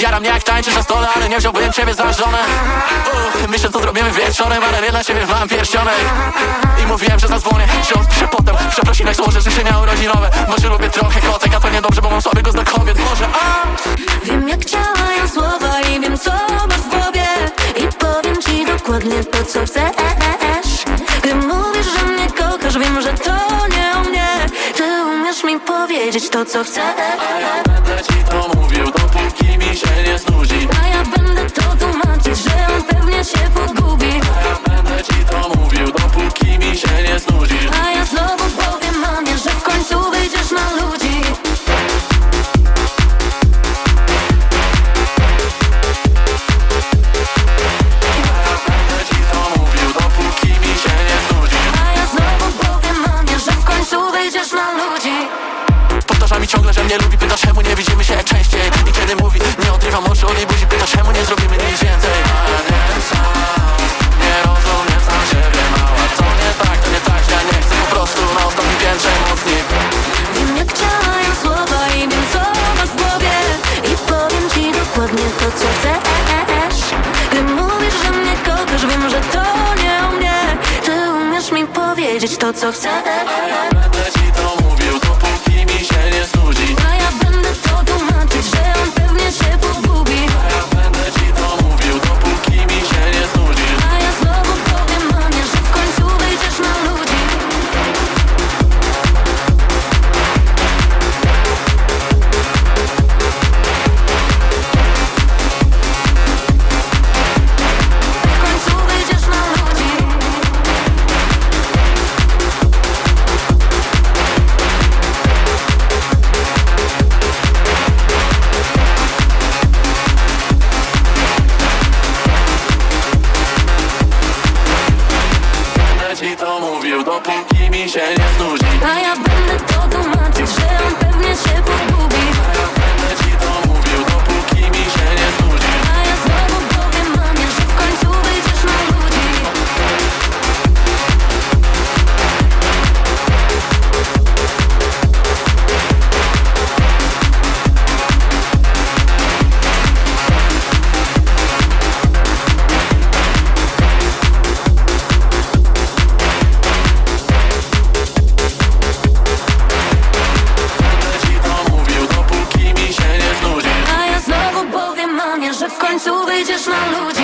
Jara mnie jak tańczysz na stole, ale nie wziąłbym ciebie za żonę. Uch, Myślę co zrobimy wieczorem, ale nie dla ciebie mam pierścionek. I mówiłem, że zadzwonię, że odpiszę potem Przeprosinek złożę życzenia urodzinowe. Może lubię trochę kotek, a to niedobrze, bo mam słabego znak kobiet. Może a? Wiem jak działają słowa i wiem co masz w głowie. I powiem ci dokładnie to co chcesz. Gdy mówisz, że mnie kochasz, wiem, że to nie o mnie. Ty umiesz mi powiedzieć to co chcesz. Będę ci to mówił, dopóki mi się nie znudzi. A ja będę to tłumaczyć, że on pewnie się pogubi. Ja będę ci to mówił, dopóki mi się nie znudzi. A ja znowu powiem mamie, że w końcu wyjdziesz na ludzi. Będę ci to mówił, dopóki mi się nie znudzi. A ja znowu powiem mamie, że w końcu wyjdziesz na ludzi. Ciągle, że mnie lubi, pyta czemu nie widzimy że to nie o mnie. Ty umiesz mi powiedzieć to co chcesz Ci to mówił, dopóki mi się nie znudzi. A ja będę to tłumaczyć, końcu wyjdziesz na ludzi